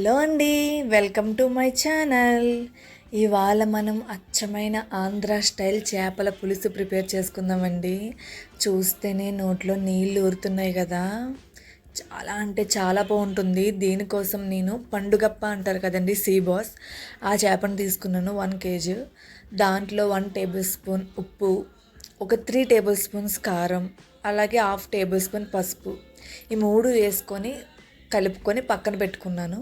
Hello అండి welcome to my channel. ఇవాళ మనం అచ్చమైన ఆంధ్ర స్టైల్ చేపల పులుసు ప్రిపేర్ చేసుకుందామండి. చూస్తేనే నోట్లో నీళ్ళు ఊరుతున్నాయి కదా. చాలా అంటే చాలా బాగుంటుంది. దీనికోసం నేను పండుగప్ప అంటారు కదండి సీ బాస్. ఆ చేపను తీసుకున్నాను వన్ కేజీ. దాంట్లో వన్ టేబుల్ స్పూన్ ఉప్పు ఒక త్రీ టేబుల్ స్పూన్స్ కారం అలాగే హాఫ్ టేబుల్ స్పూన్ పసుపు. ఈ మూడు వేసుకొని కలుపుకొని పక్కన పెట్టుకున్నాను.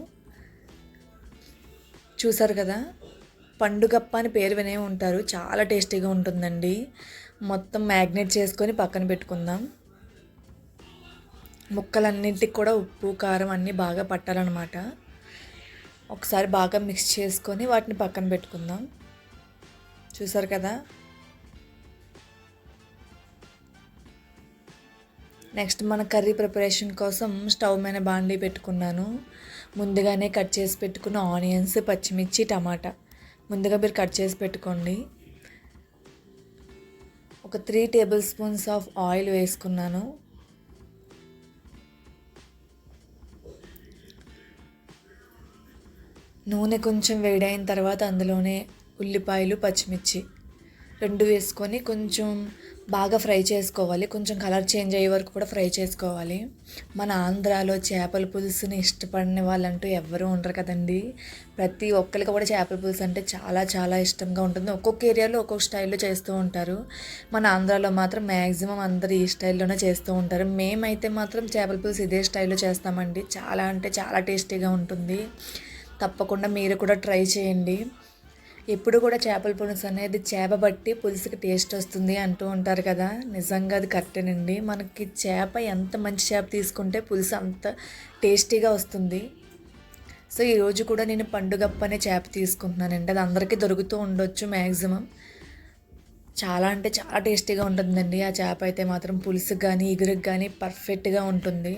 చూసారు కదా? పండుగప్ప అని పేరు వినే ఉంటారు. చాలా టేస్టీగా ఉంటుందండి. మొత్తం మ్యాగ్నేట్ చేసుకొని పక్కన పెట్టుకుందాం. ముక్కలన్నింటికి కూడా ఉప్పు కారం అన్నీ బాగా పట్టాలన్నమాట. ఒకసారి బాగా మిక్స్ చేసుకొని వాటిని పక్కన పెట్టుకుందాం. చూసారు కదా? నెక్స్ట్ మన కర్రీ ప్రిపరేషన్ కోసం స్టవ్ మీద బాండీ పెట్టుకున్నాను. ముందుగానే కట్ చేసి పెట్టుకున్న ఆనియన్స్ పచ్చిమిర్చి టమాటా. ముందుగా మీరు కట్ చేసి పెట్టుకోండి. ఒక three tablespoons of oil వేసుకున్నాను. నూనె కొంచెం వేడైన తర్వాత అందులోనే ఉల్లిపాయలు పచ్చిమిర్చి రెండు వేసుకొని కొంచెం బాగా ఫ్రై చేసుకోవాలి. కొంచెం కలర్ చేంజ్ అయ్యే వరకు కూడా ఫ్రై చేసుకోవాలి. మన ఆంధ్రాలో చేపల పులుసుని ఇష్టపడిన వాళ్ళంటూ ఎవ్వరూ ఉండరు కదండి. ప్రతి ఒక్కరికి కూడా చేపల పులుసు అంటే చాలా చాలా ఇష్టంగా ఉంటుంది. ఒక్కొక్క ఏరియాలో ఒక్కొక్క స్టైల్లో చేస్తూ ఉంటారు. మన ఆంధ్రాలో మాత్రం మ్యాక్సిమం అందరు ఈ స్టైల్లోనే చేస్తూ ఉంటారు. మేమైతే మాత్రం చేపల పులుసు ఇదే స్టైల్లో చేస్తామండి. చాలా అంటే చాలా టేస్టీగా ఉంటుంది. తప్పకుండా మీరు కూడా ట్రై చేయండి. ఎప్పుడు కూడా చేపల పులుసు అనేది చేప బట్టి పులుసుకి టేస్ట్ వస్తుంది అంటూ ఉంటారు కదా. నిజంగా అది కరెక్టేనండి మనకి చేప ఎంత మంచి చేప తీసుకుంటే పులుసు అంత టేస్టీగా వస్తుంది. సో ఈరోజు కూడా నేను పండుగప్ప అనే చేప తీసుకుంటున్నానండి అది అందరికీ దొరుకుతూ ఉండొచ్చు మ్యాక్సిమం చాలా అంటే చాలా టేస్టీగా ఉంటుందండి. ఆ చేప అయితే మాత్రం పులుసుకి కానీ ఇగురుకు కానీ పర్ఫెక్ట్గా ఉంటుంది.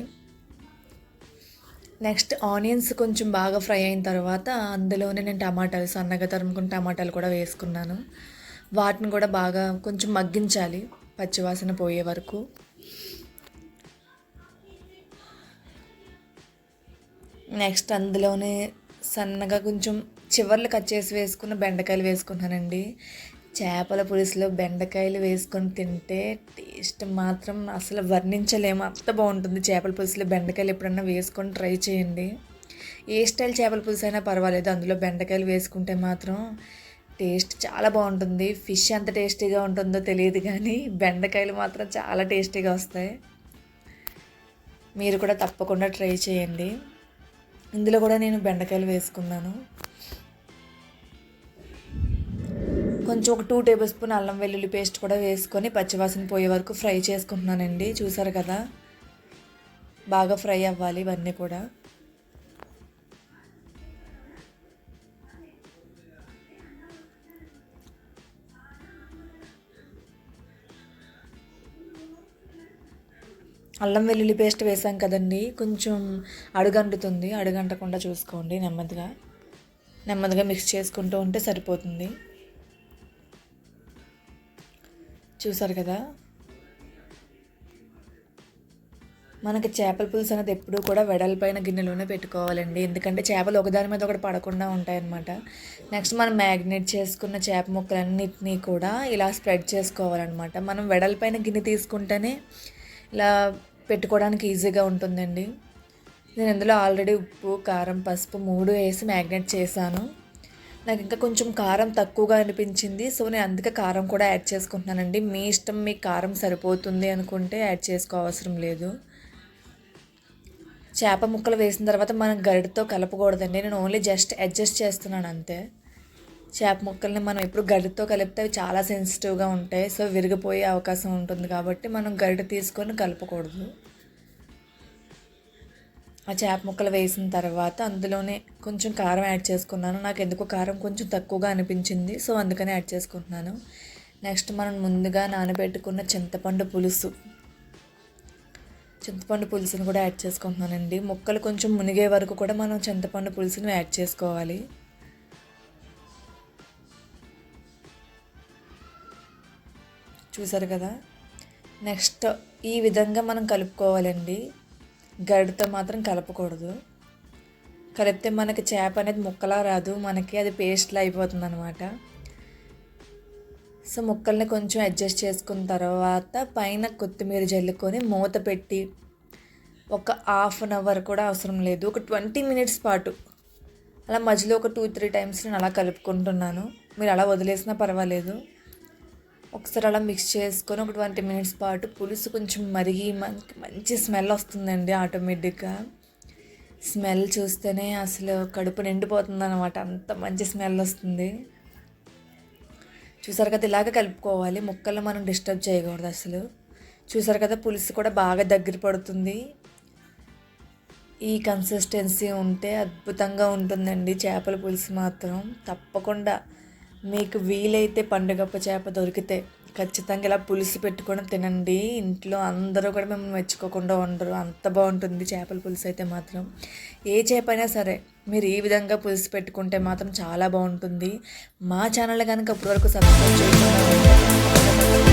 నెక్స్ట్ ఆనియన్స్ కొంచెం బాగా ఫ్రై అయిన తర్వాత అందులోనే నేను టమాటాలు సన్నగా తరుముకున్న టమాటాలు కూడా వేసుకున్నాను. వాటిని కూడా బాగా కొంచెం మగ్గించాలి పచ్చివాసన పోయే వరకు. నెక్స్ట్ అందులోనే సన్నగా కొంచెం చివర్లు కట్ చేసి వేసుకున్న బెండకాయలు వేసుకున్నానండి చేపల పులుసులో బెండకాయలు వేసుకొని తింటే ఇష్టం మాత్రం అసలు వర్ణించలేము. అంత బాగుంటుంది చేపల పులుసులో బెండకాయలు ఎప్పుడన్నా వేసుకొని ట్రై చేయండి. ఏ స్టైల్ చేపల పులుసు అయినా పర్వాలేదు అందులో బెండకాయలు వేసుకుంటే మాత్రం టేస్ట్ చాలా బాగుంటుంది. ఫిష్ ఎంత టేస్టీగా ఉంటుందో తెలియదు కానీ బెండకాయలు మాత్రం చాలా టేస్టీగా వస్తాయి. మీరు కూడా తప్పకుండా ట్రై చేయండి. ఇందులో కూడా నేను బెండకాయలు వేసుకున్నాను. కొంచెం ఒక టూ టేబుల్ స్పూన్ అల్లం వెల్లుల్లి పేస్ట్ కూడా వేసుకొని పచ్చివాసన పోయే వరకు ఫ్రై చేసుకుంటున్నానండి. చూసారు కదా? బాగా ఫ్రై అవ్వాలి ఇవన్నీ కూడా. అల్లం వెల్లుల్లి పేస్ట్ వేసాం కదండి. కొంచెం అడుగంటుతుంది. అడుగంటకుండా చూసుకోండి నెమ్మదిగా. నెమ్మదిగా మిక్స్ చేసుకుంటూ ఉంటే సరిపోతుంది. చూసారు కదా? మనకి చేపల పులుసు అనేది ఎప్పుడూ కూడా వెడల్పైన గిన్నెలోనే పెట్టుకోవాలండి. ఎందుకంటే చేపలు ఒకదాని మీద ఒకటి పడకుండా ఉంటాయన్నమాట. నెక్స్ట్ మనం మ్యాగ్నేట్ చేసుకున్న చేప ముక్కలన్నిటినీ కూడా ఇలా స్ప్రెడ్ చేసుకోవాలన్నమాట. మనం వెడల్పైన గిన్నె తీసుకుంటేనే ఇలా పెట్టుకోవడానికి ఈజీగా ఉంటుందండి. నేను ఇందులో ఆల్రెడీ ఉప్పు కారం పసుపు మూడు వేసి మ్యాగ్నేట్ చేశాను. నాకు ఇంకా కొంచెం కారం తక్కువగా అనిపించింది. సో నేను అందుకే కారం కూడా యాడ్ చేసుకుంటున్నానండి. మీ ఇష్టం మీకు కారం సరిపోతుంది అనుకుంటే యాడ్ చేసుకోవసరం లేదు. చేప ముక్కలు వేసిన తర్వాత మనం గరిటతో కలపకూడదండి. నేను ఓన్లీ జస్ట్ అడ్జస్ట్ చేస్తున్నాను అంతే. చేప ముక్కల్ని మనం ఎప్పుడు గరిటతో కలిపితే అవి చాలా సెన్సిటివ్గా ఉంటాయి. సో విరిగిపోయే అవకాశం ఉంటుంది కాబట్టి మనం గరిట తీసుకొని కలపకూడదు. ఆ చేప ముక్కలు వేసిన తర్వాత అందులోనే కొంచెం కారం యాడ్ చేసుకున్నాను. నాకు ఎందుకో కారం కొంచెం తక్కువగా అనిపించింది సో అందుకని యాడ్ చేసుకుంటున్నాను. నెక్స్ట్ మనం ముందుగా నానబెట్టుకున్న చింతపండు పులుసు. చింతపండు పులుసుని కూడా యాడ్ చేసుకుంటున్నానండి. ముక్కలు కొంచెం మునిగే వరకు కూడా మనం చింతపండు పులుసుని యాడ్ చేసుకోవాలి. చూసారు కదా? నెక్స్ట్ ఈ విధంగా మనం కలుపుకోవాలండి. గరిటతో మాత్రం కలపకూడదు. కలిపితే మనకి చేప అనేది ముక్కలా రాదు. మనకి అది పేస్ట్లా అయిపోతుంది అనమాట సో ముక్కల్ని కొంచెం అడ్జస్ట్ చేసుకున్న తర్వాత పైన కొత్తిమీర జల్లుకొని మూత పెట్టి ఒక హాఫ్ అన్ అవర్ కూడా అవసరం లేదు. ఒక ట్వంటీ మినిట్స్ పాటు. అలా మధ్యలో ఒక టూ త్రీ టైమ్స్ నేను అలా కలుపుకుంటున్నాను. మీరు అలా వదిలేసినా పర్వాలేదు. ఒకసారి అలా మిక్స్ చేసుకొని ఒక ట్వంటీ మినిట్స్ పాటు పులుసు కొంచెం మరిగి మనకి మంచి స్మెల్ వస్తుందండి ఆటోమేటిక్గా స్మెల్ చూస్తేనే అసలు కడుపు నిండిపోతుంది అనమాట అంత మంచి స్మెల్ వస్తుంది. చూసారు కదా ఇలాగ కలుపుకోవాలి. ముక్కలు మనం డిస్టర్బ్ చేయకూడదు అసలు. చూసారు కదా పులుసు కూడా బాగా దగ్గర పడుతుంది. ఈ కన్సిస్టెన్సీ ఉంటే అద్భుతంగా ఉంటుందండి చేపల పులుసు మాత్రం. తప్పకుండా మీకు వీలైతే పండుగప్ప చేప దొరికితే ఖచ్చితంగా ఇలా పులుసు పెట్టుకొని తినండి. ఇంట్లో అందరూ కూడా మేము మెచ్చుకోకుండా ఉండరు. అంత బాగుంటుంది చేపల పులుసు అయితే మాత్రం. ఏ చేప అయినా సరే మీరు ఈ విధంగా పులుసు పెట్టుకుంటే మాత్రం చాలా బాగుంటుంది. మా ఛానల్ కనుక ఇప్పటివరకు సబ్స్క్రైబ్ చేయకుండా